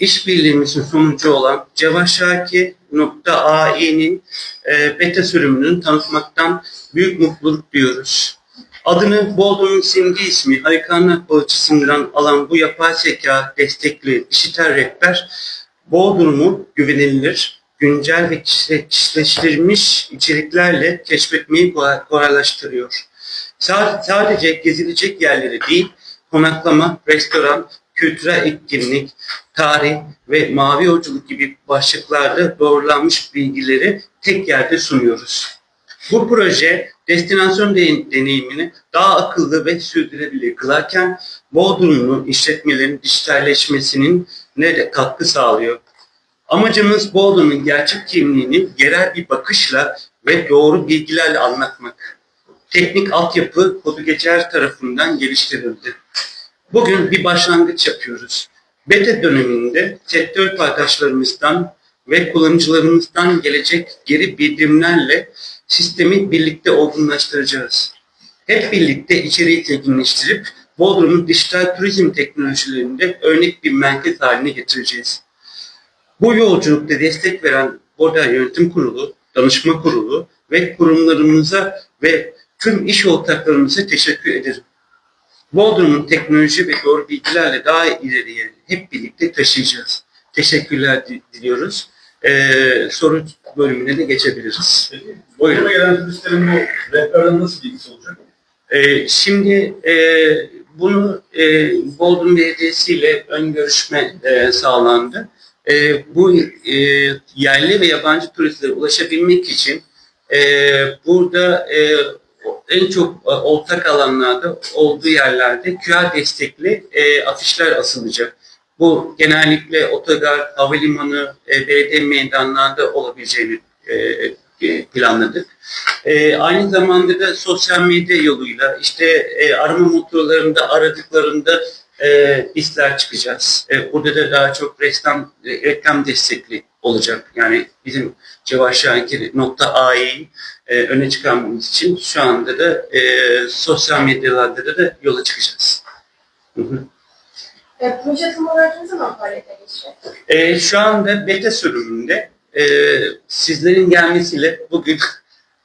işbirliğimizin sonucu olan Cevahşaki.ai'nin e, beta sürümünün tanıtmaktan büyük mutluluk duyuyoruz. Adını Bodrum'un simge ismi Haykana Balıkçısı'ndan alan bu yapay zeka destekli dijital rehber Bodrum'u güvenilir, güncel ve kişi- kişileştirilmiş içeriklerle keşfetmeyi kolay- kolaylaştırıyor. Sa- Sadece gezilecek yerleri değil, konaklama, restoran, kültürel etkinlik, tarih ve mavi yolculuk gibi başlıklarda doğrulanmış bilgileri tek yerde sunuyoruz. Bu proje destinasyon de- deneyimini daha akıllı ve sürdürülebilir kılarken Bodrumlu işletmelerin dijitalleşmesinin ne de katkı sağlıyor. Amacımız Bodrum'un gerçek kimliğini yerel bir bakışla ve doğru bilgilerle anlatmak. Teknik altyapı Kodu Geçer tarafından geliştirildi. Bugün bir başlangıç yapıyoruz. Beta döneminde sektör paydaşlarımızdan ve kullanıcılarımızdan gelecek geri bildirimlerle sistemi birlikte olgunlaştıracağız. Hep birlikte içeriği zenginleştirip Bodrum'un dijital turizm teknolojilerinde örnek bir merkez haline getireceğiz. Bu yolculukta destek veren Boda Yönetim Kurulu, Danışma Kurulu ve kurumlarımıza ve tüm iş ortaklarımıza teşekkür ederim. Bodrum'un teknoloji ve doğru bilgilerle daha ileriye hep birlikte taşıyacağız. Teşekkürler di- diliyoruz. Ee, soru bölümüne de geçebiliriz. Peki, Buyurun. Gelen turistlerin bu rehberden nasıl bilgisi olacak? Ee, şimdi e, bunu e, Bodrum Belediyesi ile ön görüşme e, sağlandı. E, bu e, yerli ve yabancı turistlere ulaşabilmek için e, burada e, en çok e, ortak alanlarda olduğu yerlerde QR destekli e, afişler asılacak. Bu genellikle otogar, havalimanı, e, belediye meydanlarında olabileceğini e, e, planladık. E, aynı zamanda da sosyal medya yoluyla işte e, arama motorlarında aradıklarında e, bizler çıkacağız. E, burada da daha çok reklam, e, reklam destekli olacak. Yani bizim cevahşakir.ai e, öne çıkarmamız için şu anda da e, sosyal medyalarda da, da yola çıkacağız. Hı hı. E, proje tam olarak ne zaman faaliyete geçecek? E, şu anda beta sürümünde e, sizlerin gelmesiyle bugün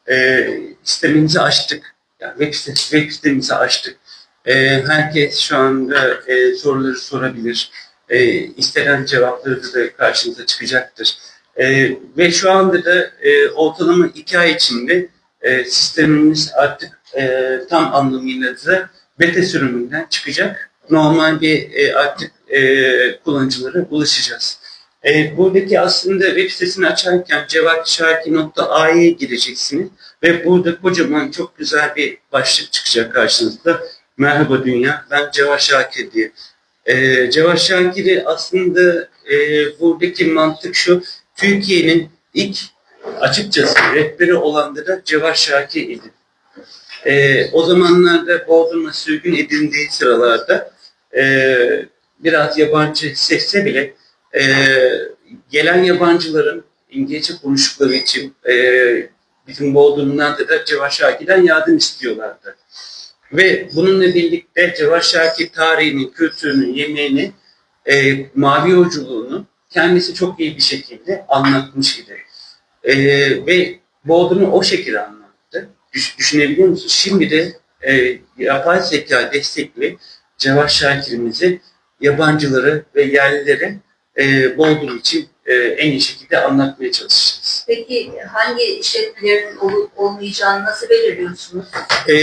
e, sistemimizi açtık. Yani web, sitesi, web sitemizi açtık. E, herkes şu anda e, soruları sorabilir. E, istenen cevapları da karşınıza çıkacaktır. E, ve şu anda da e, ortalama iki ay içinde e, sistemimiz artık e, tam anlamıyla da beta sürümünden çıkacak. Normal bir e, artık e, kullanıcılara ulaşacağız. E, buradaki aslında web sitesini açarken cevatşarki.ai'ye gireceksiniz ve burada kocaman çok güzel bir başlık çıkacak karşınızda. Merhaba Dünya, ben Cevat Şakir diye. E, Cevat Şakir'i aslında e, buradaki mantık şu, Türkiye'nin ilk açıkçası rehberi olanları da Cevat Şakir idi. E, o zamanlarda Bodrum'a sürgün edildiği sıralarda e, biraz yabancı sesse bile e, gelen yabancıların İngilizce konuştukları için e, bizim Bodrum'dan da, Cevat Şakir'den yardım istiyorlardı. Ve bununla birlikte Cevat Şakir tarihini, kültürünü, yemeğini, e, mavi yolculuğunu kendisi çok iyi bir şekilde anlatmış idi. E, ve Bodrum'u o şekilde anlattı. Düş, düşünebiliyor musun? Şimdi de e, yapay zeka destekli Cevat Şakir'imizi yabancıları ve yerlilere e, Bodrum için e, en iyi şekilde anlatmaya çalışacağız. Peki hangi işletmelerin olup olmayacağını nasıl belirliyorsunuz? E,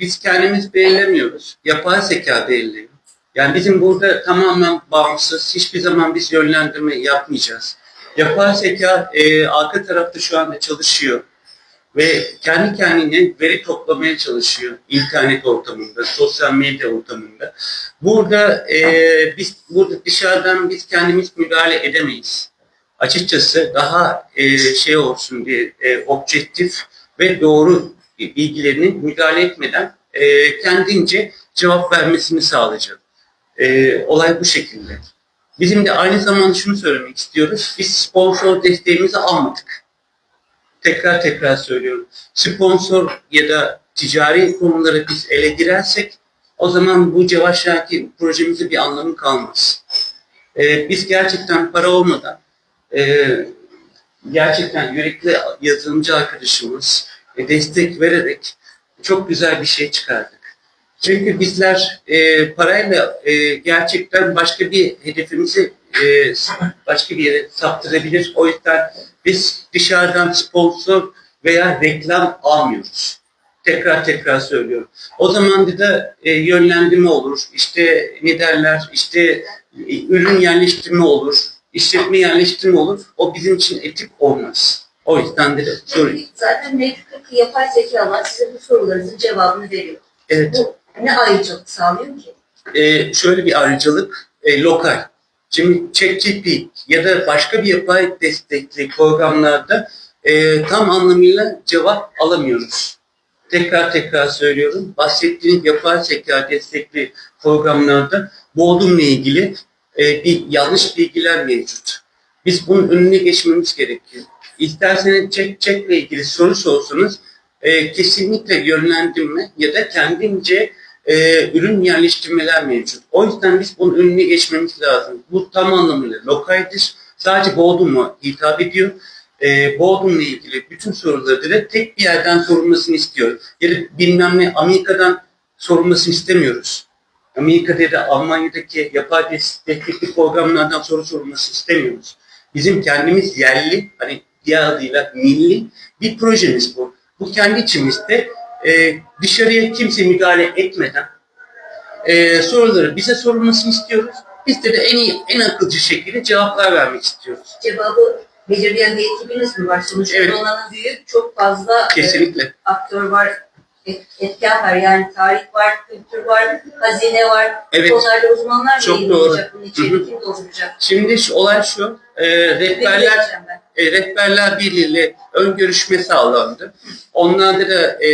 biz kendimiz belirlemiyoruz. Yapay zeka belirliyor. Yani bizim burada tamamen bağımsız, hiçbir zaman biz yönlendirme yapmayacağız. Yapay zeka e, arka tarafta şu anda çalışıyor ve kendi kendine veri toplamaya çalışıyor internet ortamında, sosyal medya ortamında. Burada e, biz burada dışarıdan biz kendimiz müdahale edemeyiz. Açıkçası daha e, şey olsun diye e, objektif ve doğru bilgilerini müdahale etmeden e, kendince cevap vermesini sağlayacak. E, olay bu şekilde. Bizim de aynı zamanda şunu söylemek istiyoruz. Biz sponsor desteğimizi almadık tekrar tekrar söylüyorum. Sponsor ya da ticari konulara biz ele girersek o zaman bu Cevat Şakir projemizde bir anlamı kalmaz. E, biz gerçekten para olmadan e, gerçekten yürekli yazılımcı arkadaşımız e, destek vererek çok güzel bir şey çıkardık. Çünkü bizler e, parayla e, gerçekten başka bir hedefimizi e, başka bir yere saptırabilir. O yüzden biz dışarıdan sponsor veya reklam almıyoruz. Tekrar tekrar söylüyorum. O zaman da e, yönlendirme olur. İşte ne derler? İşte e, ürün yerleştirme olur. İşletme yerleştirme olur. O bizim için etik olmaz. O yüzden de sorayım. Zaten mevcuttaki yapay zekalar size bu sorularınızın cevabını veriyor. Evet. Bu ne ayrıcalık sağlıyor ki? e, şöyle bir ayrıcalık e, lokal. Şimdi ChatGPT ya da başka bir yapay destekli programlarda e, tam anlamıyla cevap alamıyoruz. Tekrar tekrar söylüyorum. Bahsettiğim yapay zeka destekli programlarda Bodrum'la ilgili e, bir yanlış bilgiler mevcut. Biz bunun önüne geçmemiz gerekiyor. İsterseniz çek çekle ilgili soru sorsanız e, kesinlikle yönlendirme ya da kendince e, ürün yerleştirmeler mevcut. O yüzden biz bunun önüne geçmemiz lazım. Bu tam anlamıyla lokaldir. Sadece Bodrum'a hitap ediyor. E, Bodrum'la ilgili bütün soruları direkt tek bir yerden sorulmasını istiyor. Ya da bilmem ne Amerika'dan sorulmasını istemiyoruz. Amerika'da da Almanya'daki yapay destekli programlardan soru sorulmasını istemiyoruz. Bizim kendimiz yerli, hani diğer adıyla milli bir projemiz bu. Bu kendi içimizde e, dışarıya kimse müdahale etmeden e, soruları bize sorulmasını istiyoruz. Biz de, de en iyi, en akılcı şekilde cevaplar vermek istiyoruz. Cevabı belirleyen bir ekibiniz mi var? Sonuçta Evet. donanım büyük, çok fazla e, Kesinlikle. aktör var, et- etken var. Yani tarih var, kültür var, hazine var. Evet. Onlarda uzmanlar Çok doğru. bunun Hı içeriği hı. kim dolduracak? Şimdi şu, olay şu, e, rehberler e, Rehberler Birliği ile ön görüşme sağlandı. Onlar da e,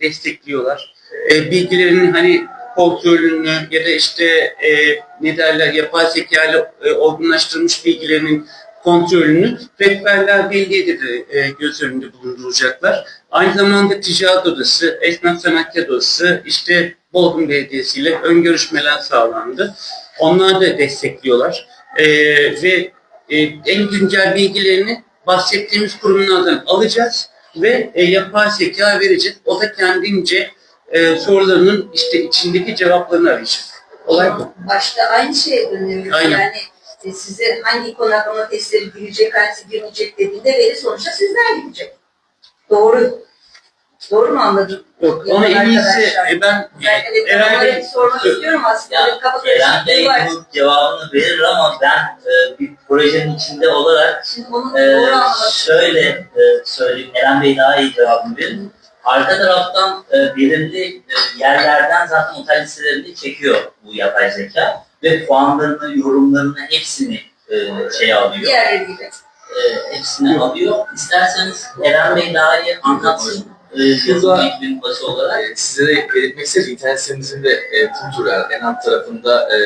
destekliyorlar. E, bilgilerinin hani kontrolünü ya da işte e, ne derler yapay zeka ile e, olgunlaştırılmış bilgilerinin kontrolünü Rehberler Birliği de, de e, göz önünde bulunduracaklar. Aynı zamanda Ticaret Odası, Esnaf Sanatkar Odası, işte Bodrum Belediyesi ile ön görüşmeler sağlandı. Onlar da destekliyorlar. E, ve e, en güncel bilgilerini bahsettiğimiz kurumlardan alacağız ve e, yapay zeka vereceğiz. O da kendince e, sorularının işte içindeki cevaplarını arayacak. Olay bu. Başta aynı şeye dönüyoruz. Aynen. Yani e, size hangi konaklama testleri girecek, hangisi girmeyecek dediğinde veri sonuçta sizden girecek. Doğru. Doğru mu anladım? Yok, onu en iyisi e, ben Ben evet, Eren Bey- bir sormak istiyorum aslında. Ya, Eren Bey karışıklığı var. bu cevabını verir ama ben e, bir projenin içinde olarak Şimdi e, doğru anlamak şöyle e, söyleyeyim. Eren Bey daha iyi cevabını verir. Arka taraftan e, belirli e, yerlerden zaten otel listelerini çekiyor bu yapay zeka ve puanlarını, yorumlarını hepsini e, şey alıyor. Diğerleri gibi. E, hepsini alıyor. İsterseniz Eren Bey daha iyi anlatsın. E, ekibinin başı olarak. Ee, Sizlere belirtmek isterim internet sitemizin de e, Kulturel en alt tarafında e,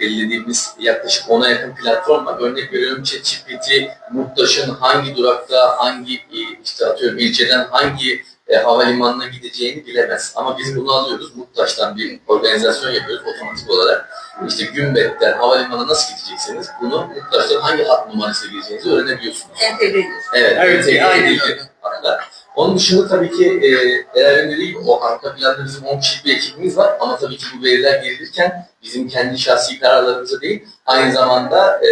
belirlediğimiz yaklaşık 10'a yakın platform var. Örnek veriyorum ChatGPT, Muktaş'ın hangi durakta, hangi e, işte atıyorum ilçeden hangi e, havalimanına gideceğini bilemez. Ama biz bunu alıyoruz. Muktaş'tan bir organizasyon yapıyoruz otomatik olarak. İşte Gümbet'ten havalimanına nasıl gidecekseniz bunu Muktaş'tan hangi hat numarası gireceğinizi öğrenebiliyorsunuz. Entegre ediyoruz. Evet, Evet, entegre aynen edildi hatta. Onun dışında tabii ki e, Erer'in dediği gibi o arka planda bizim 10 kişilik bir ekibimiz var ama tabii ki bu veriler girilirken bizim kendi şahsi kararlarımıza değil, aynı zamanda e,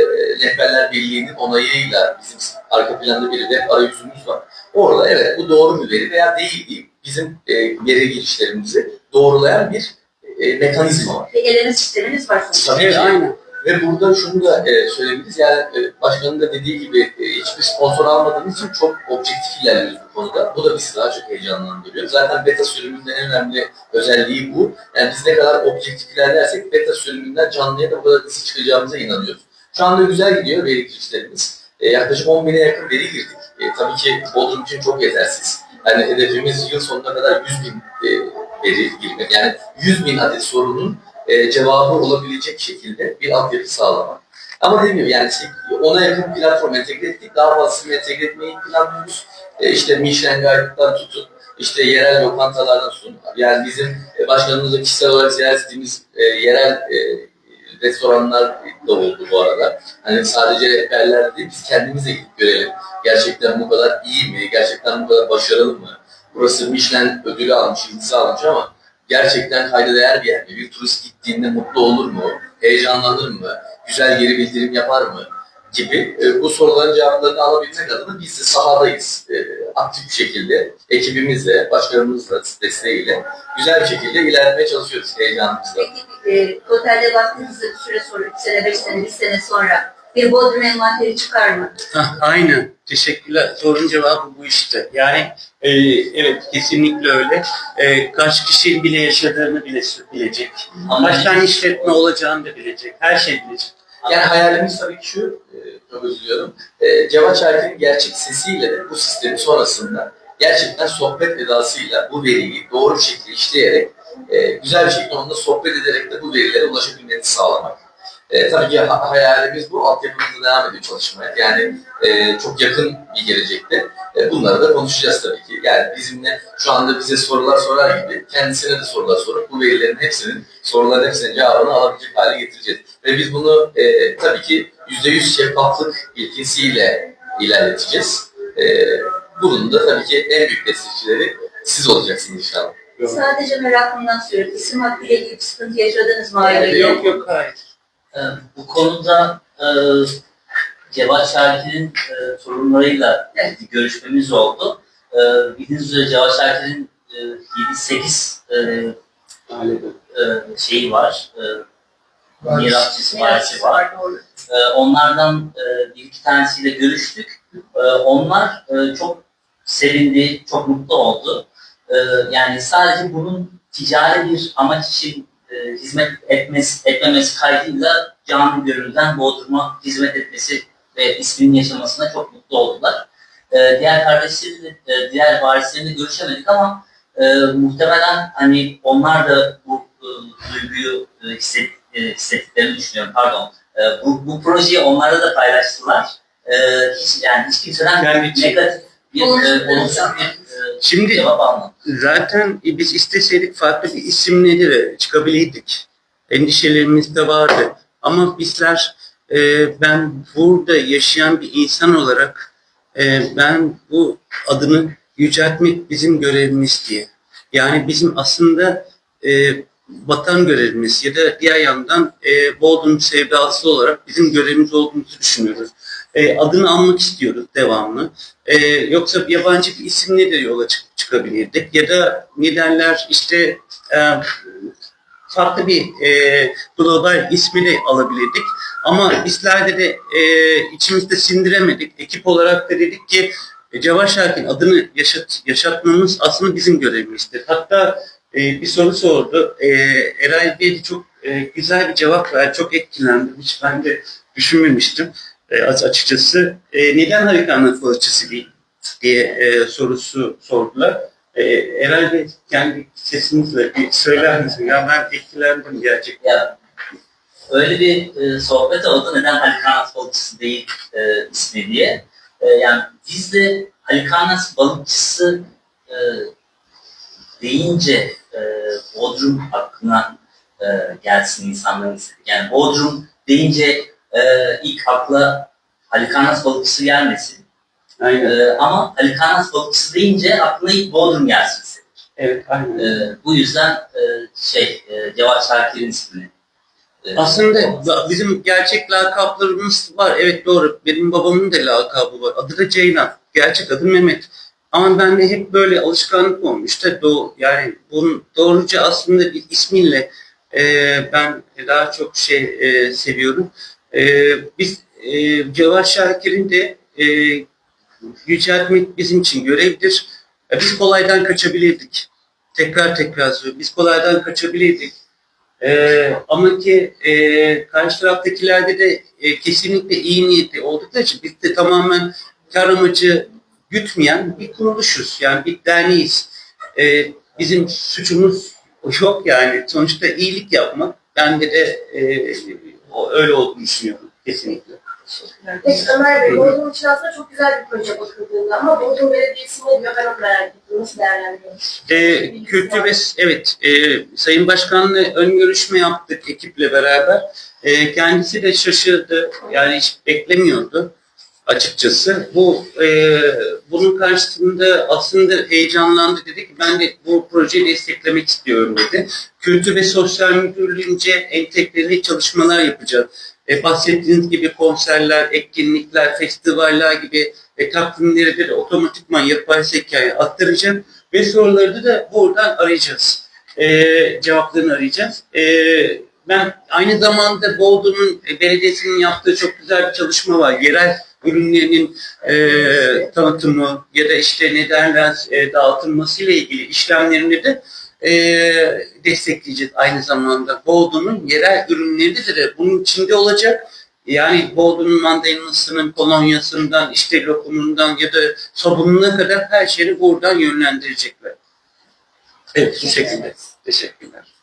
Rehberler Birliği'nin onayıyla bizim arka planda bir web arayüzümüz var. Orada evet bu doğru bir veri veya değil değil bizim e, veri girişlerimizi doğrulayan bir e, mekanizma var. Bir eleme sisteminiz var. Tabii Evet, ki. aynen. Ve burada şunu da e, söyleyebiliriz. Yani e, başkanın da dediği gibi e, hiçbir sponsor almadığımız için çok objektif ilerliyoruz bu konuda. Bu da bizi daha çok heyecanlandırıyor. Zaten beta sürümünün en önemli özelliği bu. Yani biz ne kadar objektif ilerlersek beta sürümünden canlıya da bu kadar hızlı çıkacağımıza inanıyoruz. Şu anda güzel gidiyor veri girişlerimiz. E, yaklaşık 10 bine yakın veri girdik. E, tabii ki Bodrum için çok yetersiz. Yani hedefimiz yıl sonuna kadar 100 bin e, veri girmek. Yani 100 bin adet sorunun e, cevabı olabilecek şekilde bir altyapı sağlamak. Ama demiyor yani ona yakın platform entegre ettik. Daha fazlasını entegre etmeyi planlıyoruz. E, işte Michelin Guide'dan tutun, işte yerel lokantalardan tutun. Yani bizim e, başkanımızla kişisel olarak ziyaret ettiğimiz e, yerel e, restoranlar da oldu bu arada. Hani sadece rehberler değil, biz kendimiz de gidip görelim. Gerçekten bu kadar iyi mi? Gerçekten bu kadar başarılı mı? Burası Michelin ödülü almış, yıldızı almış ama gerçekten kayda değer bir yer mi? Bir turist gittiğinde mutlu olur mu? Heyecanlanır mı? Güzel geri bildirim yapar mı? gibi e, bu soruların cevaplarını alabilmek adına biz de sahadayız. E, aktif bir şekilde ekibimizle, başkanımızla desteğiyle güzel bir şekilde ilerlemeye çalışıyoruz heyecanımızla. Peki e, totalde baktığınızda bir süre sonra, bir sene, beş sene, bir sene sonra bir Bodrum envanteri çıkar mı? Hah, aynen. Teşekkürler. Sorun cevabı bu işte. Yani e, evet kesinlikle öyle. E, kaç kişinin bile yaşadığını bile bilecek. Ama Kaç tane işletme olacağını da bilecek. Her şey bilecek. Yani hayalimiz tabii ki şu, e, çok özür diliyorum. E, Cevat Şarkı'nın gerçek sesiyle de bu sistemi sonrasında gerçekten sohbet edasıyla bu veriyi doğru bir şekilde işleyerek e, güzel bir şekilde onunla sohbet ederek de bu verilere ulaşabilmeni sağlamak. E, tabii ki ha- hayalimiz bu, altyapımızda devam ediyor çalışmaya. Yani e, çok yakın bir gelecekte e, bunları da konuşacağız tabii ki. Yani bizimle şu anda bize sorular sorar gibi kendisine de sorular sorup bu verilerin hepsinin, soruların hepsinin cevabını alabilecek hale getireceğiz. Ve biz bunu e, tabii ki %100 şeffaflık ilkesiyle ilerleteceğiz. E, bunun da tabii ki en büyük destekçileri siz olacaksınız inşallah. Sadece merakımdan söylüyorum. İsim hakkıyla ilgili bir sıkıntı yaşadınız mı aileyle? Yok yok hayır. Ee, bu konuda e, Cevat Şakir'in e, sorunlarıyla Evet. bir görüşmemiz oldu. E, bildiğiniz üzere Cevat Şakir'in e, 7-8 e, e, şeyi var. E, mirasçısı partisi var. E, onlardan e, bir iki tanesiyle görüştük. E, onlar e, çok sevindi, çok mutlu oldu. E, yani sadece bunun ticari bir amaç için e, hizmet etmesi, etmemesi kaydıyla canlı gönülden Bodrum'a hizmet etmesi ve isminin yaşamasına çok mutlu oldular. E, diğer kardeşleriyle, e, diğer varisleriyle görüşemedik ama e, muhtemelen hani onlar da bu e, duyguyu e, hisset, e, hissettiklerini düşünüyorum. Pardon. E, bu, bu projeyi onlara da paylaştılar. E, hiç yani hiç kimseden Kendi negatif bir e, Olumsuz bir olumsuz cevap. bir e, Şimdi cevap zaten biz isteseydik farklı bir isimleri de çıkabilirdik. Endişelerimiz de vardı. Ama bizler e, ben burada yaşayan bir insan olarak e, ben bu adını yüceltmek bizim görevimiz diye. Yani bizim aslında e, vatan görevimiz ya da diğer yandan e, Bodrum sevdası olarak bizim görevimiz olduğumuzu düşünüyoruz. E, adını anmak istiyoruz devamlı. E, yoksa yabancı bir isimle de yola çık- çıkabilirdik. Ya da ne derler işte e, farklı bir e, global ismi de alabilirdik. Ama bizlerde de e, içimizde sindiremedik. Ekip olarak da dedik ki e, Cevat Şakir'in adını yaşat, yaşatmamız aslında bizim görevimizdir. Hatta e, bir soru sordu. E, Eray Bey çok e, güzel bir cevap verdi. Çok etkilendim. Hiç ben de düşünmemiştim e, aç- açıkçası. E, neden Harikanlık balıkçısı değil diye e, sorusu sordular. E, kendi sesinizle bir söyler misiniz? Ya ben etkilendim gerçekten. Ya öyle bir e, sohbet oldu. Neden Halikanas balıkçısı değil e, ismi diye. Yani biz de Halikanas balıkçısı deyince Bodrum aklına e, gelsin insanların istedik. Yani Bodrum deyince e, ilk akla Halikanas balıkçısı gelmesin. Aynen. E, ama Halikanas balıkçısı deyince aklına ilk Bodrum gelsin istedik. Evet, aynen. E, bu yüzden e, şey e, Cevat Şakir'in ismini e, Aslında olması. bizim gerçek lakaplarımız var. Evet doğru. Benim babamın da lakabı var. Adı da Ceylan. Gerçek adı Mehmet. Ama bende hep böyle alışkanlık olmuş da doğ, yani bunun doğruca aslında bir ismiyle e, ben daha çok şey e, seviyorum. E, biz e, Cevat Şakir'in de e, yüceltmek bizim için görevdir. E, biz kolaydan kaçabilirdik. Tekrar tekrar söylüyorum. Biz kolaydan kaçabilirdik. Ee, ama ki e, karşı taraftakilerde de e, kesinlikle iyi niyetli oldukları için biz de tamamen kar amacı gütmeyen bir kuruluşuz. Yani bir derneğiz. Ee, bizim suçumuz yok yani. Sonuçta iyilik yapmak. Bende de e, o- öyle olduğunu düşünüyorum kesinlikle. Peki Ömer Bey, Bodrum için aslında çok güzel bir proje bakıldığında ama Bodrum Belediyesi ne diyor ben onu merak ettim. Nasıl değerlendiriyorsunuz? E, kültür ve evet e, Sayın Başkan'la ön görüşme yaptık ekiple beraber. E, kendisi de şaşırdı. Yani hiç beklemiyordu açıkçası. Bu e, bunun karşısında aslında heyecanlandı dedi ki ben de bu projeyi desteklemek istiyorum dedi. Kültür ve Sosyal Müdürlüğü'nce entegreli çalışmalar yapacağız. E, bahsettiğiniz gibi konserler, etkinlikler, festivaller gibi e, takvimleri de otomatikman yapay zekaya aktaracağım ve soruları da buradan arayacağız. E, cevaplarını arayacağız. E, ben aynı zamanda Bodrum'un e, belediyesinin yaptığı çok güzel bir çalışma var. Yerel ürünlerinin e, tanıtımı ya da işte ne e, dağıtılması ile ilgili işlemlerini de e, destekleyeceğiz aynı zamanda. Bodrum'un yerel ürünleri de bunun içinde olacak. Yani Bodrum'un mandalinasının, kolonyasından, işte lokumundan ya da sabununa kadar her şeyi buradan yönlendirecekler. Evet, bu şekilde. Teşekkürler.